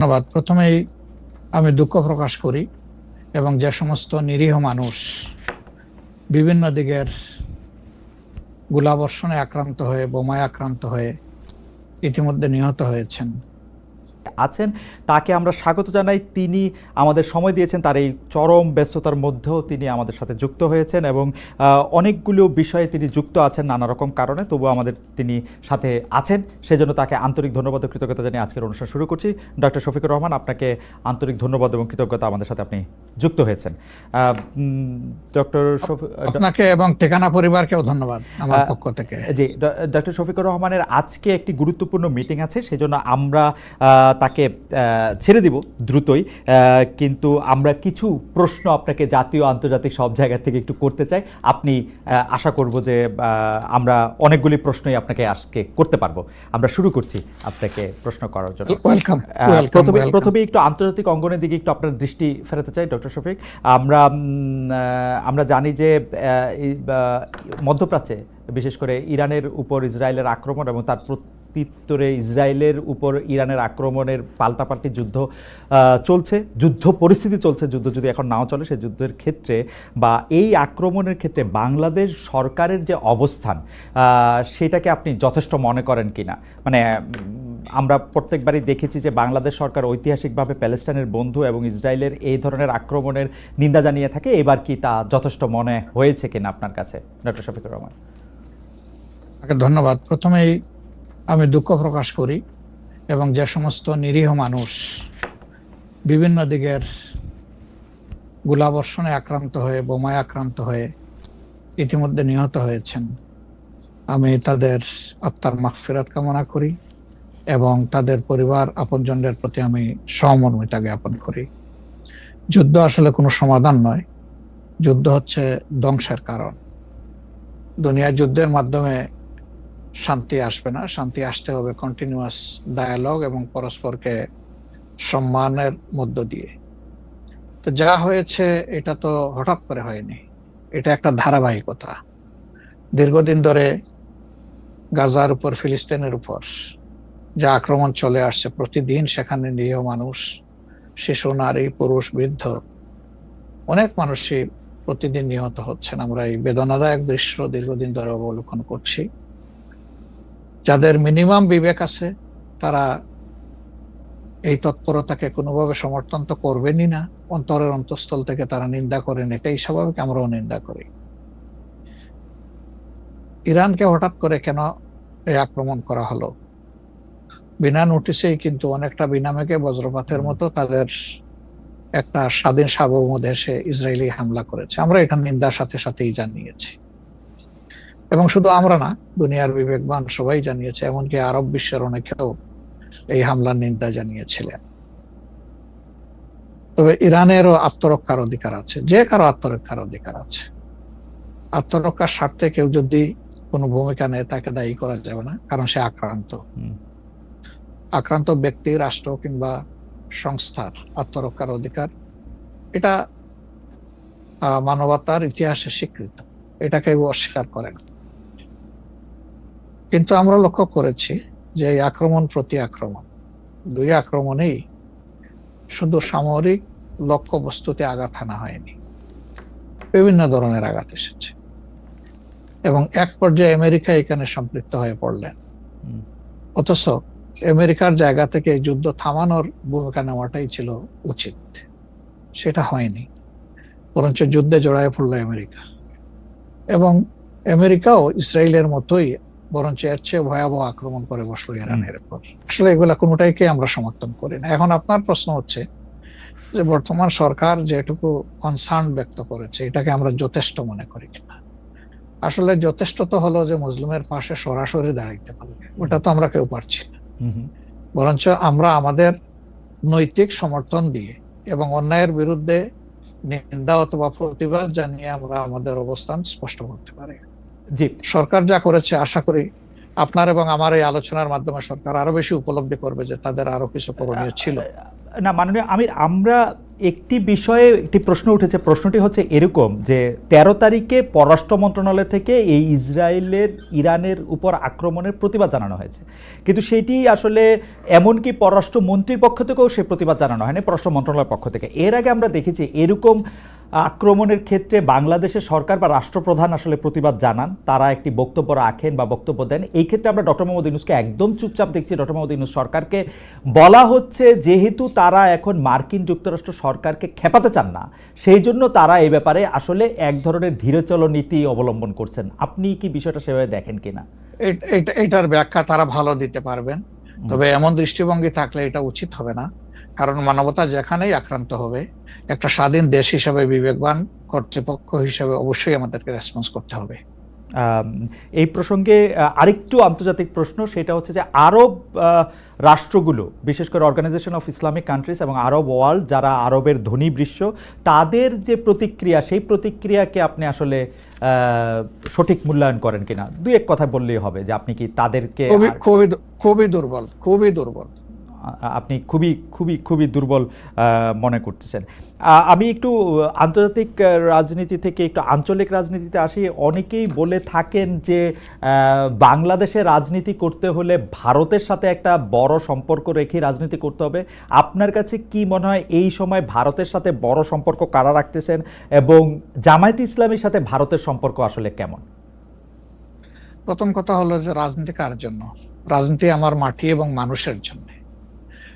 ধন্যবাদ। প্রথমেই আমি দুঃখ প্রকাশ করি এবং যে সমস্ত নিরীহ মানুষ বিভিন্ন দিকের গোলাবর্ষণে আক্রান্ত হয়ে, বোমায় আক্রান্ত হয়ে ইতিমধ্যে নিহত হয়েছেন। আছেন তাকে আমরা স্বাগত জানাই। তিনি আমাদের সময় দিয়েছেন তার এই চরম ব্যস্ততার মধ্যেও তিনি আমাদের সাথে যুক্ত হয়েছেন এবং অনেকগুলো বিষয়ে তিনি যুক্ত আছেন নানা রকম কারণে তবু আমাদের তিনি সাথে আছেন। সেজন্য তাকে আন্তরিক ধন্যবাদ ও কৃতজ্ঞতা জানিয়ে আজকের অনুষ্ঠান শুরু করছি। ডক্টর শফিকুর রহমান আপনাকে আন্তরিক ধন্যবাদ এবং কৃতজ্ঞতা আমাদের সাথে আপনি যুক্ত হয়েছেন। ডক্টর আপনাকে এবং ঠিকানা পরিবারকেও ধন্যবাদ আমার পক্ষ থেকে। জি ডক্টর শফিকুর রহমানের আজকে একটি গুরুত্বপূর্ণ মিটিং আছে সেজন্য আমরা তাকে ছেড়ে দিব দ্রুতই। কিন্তু আমরা কিছু প্রশ্ন আপনাকে জাতীয় আন্তর্জাতিক সব জায়গা থেকে একটু করতে চাই। আপনি আশা করব যে আমরা অনেকগুলি প্রশ্নই আপনাকে আজকে করতে পারব। আমরা শুরু করছি আপনাকে প্রশ্ন করার জন্য। প্রথমে প্রথমে একটু আন্তর্জাতিক অঙ্গনের দিকে একটু আপনার দৃষ্টি ফেরাতে চাই ডক্টর শফিক। আমরা আমরা জানি যে মধ্যপ্রাচ্যে বিশেষ করে ইরানের উপর ইসরায়েলের আক্রমণ এবং তার প্রত্যুত্তরে ইসরায়েলের উপর ইরানের আক্রমণের পাল্টাপাল্টি যুদ্ধ চলছে, যুদ্ধ পরিস্থিতি চলছে, যুদ্ধ যদি এখন নাও চলে সে যুদ্ধের ক্ষেত্রে বা এই আক্রমণের ক্ষেত্রে বাংলাদেশ সরকারের যে অবস্থান সেটাকে আপনি যথেষ্ট মনে করেন কিনা? মানে আমরা প্রত্যেকবারই দেখেছি যে বাংলাদেশ সরকার ঐতিহাসিকভাবে প্যালেস্টাইনের বন্ধু এবং ইসরায়েলের এই ধরনের আক্রমণের নিন্দা জানিয়ে থাকে, এবার কি তা যথেষ্ট মনে হয়েছে কিনা আপনার কাছে? ডক্টর শফিকুর রহমান। ধন্যবাদ। প্রথমেই আমি দুঃখ প্রকাশ করি এবং যে সমস্ত নিরীহ মানুষ বিভিন্ন দিকের গোলাবর্ষণে আক্রান্ত হয়ে, বোমায় আক্রান্ত হয়ে ইতিমধ্যে নিহত হয়েছেন। আমি তাদের আত্মার মাগফিরাত কামনা করি এবং তাদের পরিবার আপনজনদের প্রতি আমি সহমর্মিতা জ্ঞাপন করি। যুদ্ধ আসলে কোনো সমাধান নয়, যুদ্ধ হচ্ছে ধ্বংসের কারণ। দুনিয়ার যুদ্ধের মাধ্যমে শান্তি আসবে না। শান্তি আসতে হবে কন্টিনিউয়াস ডায়ালগ এবং পরস্পরকে সম্মানের মধ্য দিয়ে। তো যা হয়েছে, এটা তো হঠাৎ করে হয়নি। এটা একটা ধারাবাহিকতা। দীর্ঘদিন ধরে গাজার উপর, ফিলিস্তিনের উপর যা আক্রমণ চলে আসছে, প্রতিদিন সেখানে নিরীহ মানুষ, শিশু, নারী, পুরুষ, বৃদ্ধ, অনেক মানুষই প্রতিদিন নিহত হচ্ছেন। আমরা এই বেদনাদায়ক দৃশ্য দীর্ঘদিন ধরে অবলোকন করছি। যাদের মিনিমাম বিবেক আছে, তারা এই তৎপরতাকে কোনোভাবে সমর্থন তো করবেনই না। অন্তরের অন্তঃস্থল থেকে তারা নিন্দা করেন, এটাই স্বাভাবিক, আমরাও নিন্দা করি। ইরানকে হঠাৎ করে কেন এই আক্রমণ করা হলো? বিনা নোটিশেই কিন্তু অনেকটা বিনামেকে বজ্রপাতের মতো তাদের একটা স্বাধীন সার্বভৌম দেশে ইসরায়েলি হামলা করেছে। আমরা এটা নিন্দার সাথে সাথেই জানিয়েছি। এবং শুধু আমরা না দুনিয়ার বিবেকবান সবাই জানিয়েছে এমনকি আরব বিশ্বের অনেকেও এই হামলার নিন্দা জানিয়েছিলেন। তবে ইরানেরও আত্মরক্ষার অধিকার আছে যে কারও আত্মরক্ষার অধিকার আছে। আত্মরক্ষার স্বার্থে কেউ যদি কোনো ভূমিকা নেয় তাকে দায়ী করা যাবে না কারণ সে আক্রান্ত। আক্রান্ত ব্যক্তি রাষ্ট্র কিংবা সংস্থার আত্মরক্ষার অধিকার এটা আহ, মানবতার ইতিহাসে স্বীকৃত। এটা কেউ অস্বীকার করে না। কিন্তু আমরা লক্ষ্য করেছি যে এই আক্রমণ প্রতি আক্রমণ, দুই আক্রমণেই শুধু সামরিক লক্ষ্য বস্তুতে আঘাত আনা হয়নি, বিভিন্ন ধরনের আঘাত এসেছে। এবং এক পর্যায়ে আমেরিকা এখানে সম্পৃক্ত হয়ে পড়লেন। অথচ আমেরিকার জায়গা থেকে যুদ্ধ থামানোর ভূমিকা নেওয়াটাই ছিল উচিত। সেটা হয়নি, বরঞ্চ যুদ্ধে জড়ায় পড়ল আমেরিকা। এবং আমেরিকাও ইসরায়েলের মতোই বরঞ্চ এর চেয়ে ভয়াবহ আক্রমণ করে বসল ইরানের উপর। আসলে এগুলা কোনোটাইকে আমরা সমর্থন করি না। এখন আপনার প্রশ্ন হচ্ছে যে বর্তমান সরকার যেটুকু কনসার্ন ব্যক্ত করেছে এটাকে আমরা যথেষ্ট মনে করি কিনা? আসলে যথেষ্ট তো হলো যে মুসলিমের পাশে সরাসরি দাঁড়াইতে পারবে ওটা তো আমরা কেউ পারছি না। বরঞ্চ আমরা আমাদের নৈতিক সমর্থন দিয়ে এবং অন্যায়ের বিরুদ্ধে নিন্দা অথবা প্রতিবাদ জানিয়ে আমরা আমাদের অবস্থান স্পষ্ট করতে পারি। জি। সরকার যা করেছে আশা করি আপনার এবং আমার এই আলোচনার মাধ্যমে সরকার আরও বেশি উপলব্ধি করবে যে তাদের আরও কিছু করণীয় ছিল। না মাননীয় আমি আমরা একটি বিষয়ে একটি প্রশ্ন উঠেছে। প্রশ্নটি হচ্ছে এরকম যে তেরো তারিখে পররাষ্ট্র মন্ত্রণালয় থেকে এই ইসরায়েলের ইরানের উপর আক্রমণের প্রতিবাদ জানানো হয়েছে। কিন্তু সেটি আসলে এমনকি পররাষ্ট্র মন্ত্রীর পক্ষ থেকেও সে প্রতিবাদ জানানো হয়নি পররাষ্ট্র মন্ত্রণালয়ের পক্ষ থেকে। এর আগে আমরা দেখেছি এরকম আক্রমণের ক্ষেত্রে বাংলাদেশের সরকার বা রাষ্ট্রপ্রধান আসলে প্রতিবাদ জানান। তারা একটি বক্তব্য রাখেন বা বক্তব্য দেন। এই ক্ষেত্রে আমরা ডক্টর মোহাম্মদ ইউনুসকে একদম চুপচাপ দেখছি। ডক্টর মোহাম্মদ ইউনুস সরকারকে বলা হচ্ছে যেহেতু তারা এখন মার্কিন যুক্তরাষ্ট্র সরকারকে খেপাতে চান না সেই জন্য তারা এই ব্যাপারে আসলে এক ধরনের ধীরচল নীতি অবলম্বন করছেন। আপনি কি বিষয়টা সেভাবে দেখেন কিনা? এট- এটা- এটার ব্যাখ্যা তারা ভালো দিতে পারবেন। তবে এমন দৃষ্টিভঙ্গি থাকলে এটা উচিত হবে না। কারণ মানবতা যেখানেই আক্রান্ত হবে একটা স্বাধীন দেশ হিসেবে বিবেকবান কর্তৃপক্ষ হিসেবে অবশ্যই আমাদেরকে রেসপন্স করতে হবে। এই প্রসঙ্গে আরেকটু আন্তর্জাতিক প্রশ্ন সেটা হচ্ছে যে আরব রাষ্ট্রগুলো বিশেষ করে অর্গানাইজেশন অফ ইসলামিক কান্ট্রিজ এবং আরব ওয়ার্ল্ড যারা আরবের ধনী বিশ্ব তাদের যে প্রতিক্রিয়া সেই প্রতিক্রিয়াকে আপনি আসলে সঠিক মূল্যায়ন করেন কিনা? দু এক কথা বললেই হবে যে আপনি কি তাদেরকে খুবই খুবই দুর্বল খুবই দুর্বল। আপনি খুবই খুবই খুবই দুর্বল মনে করতেছেন। আমি একটু আন্তর্জাতিক রাজনীতি থেকে একটু আঞ্চলিক রাজনীতিতে আসি। অনেকেই বলে থাকেন যে বাংলাদেশে রাজনীতি করতে হলে ভারতের সাথে একটা বড় সম্পর্ক রেখে রাজনীতি করতে হবে। আপনার কাছে কি মনে হয় এই সময় ভারতের সাথে বড় সম্পর্ক কারা রাখতেছেন? এবং জামায়াত ইসলামের সাথে ভারতের সম্পর্ক আসলে কেমন? প্রথম কথা হলো যে, রাজনীতি কার জন্য? রাজনীতি আমার মাটি এবং মানুষের জন্য।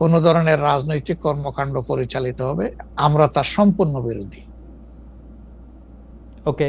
কোনো ধরনের রাজনৈতিক কর্মকাণ্ড পরিচালিত হবে আমরা তার সম্পূর্ণ বিরোধী। ওকে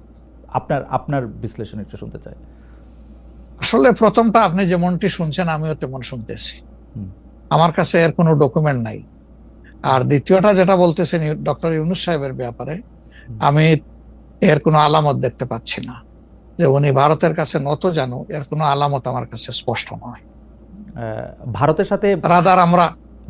আপনার আপনার বিশ্লেষণ একটু শুনতে চাই। আসলে প্রথমটা আপনি যেমনটি শুনছেন আমিও তেমন শুনতেছি। আমার কাছে এর কোনো ডকুমেন্ট নাই। আর দ্বিতীয়টা যেটা বলতেছেন ডক্টর ইউনুস সাহেবের ব্যাপারে আমি এর কোনো আলামত দেখতে পাচ্ছি না। যে উনি ভারতের কাছে নত জানু এর কোনো আলামত আমার কাছে স্পষ্ট নয়। ভারতের সাথে রাদার আমরা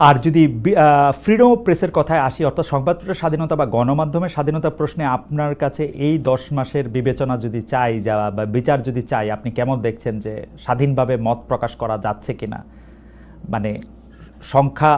আর যদি ফ্রিডম অফ প্রেসের কথায় আসি অর্থাৎ সংবাদপত্রের স্বাধীনতা বা গণমাধ্যমের স্বাধীনতা প্রশ্নে আপনার কাছে এই দশ মাসের বিবেচনা যদি চাই যাওয়া বা বিচার যদি চাই আপনি কেমন দেখছেন যে স্বাধীনভাবে মত প্রকাশ করা যাচ্ছে কিনা? মানে সংখ্যা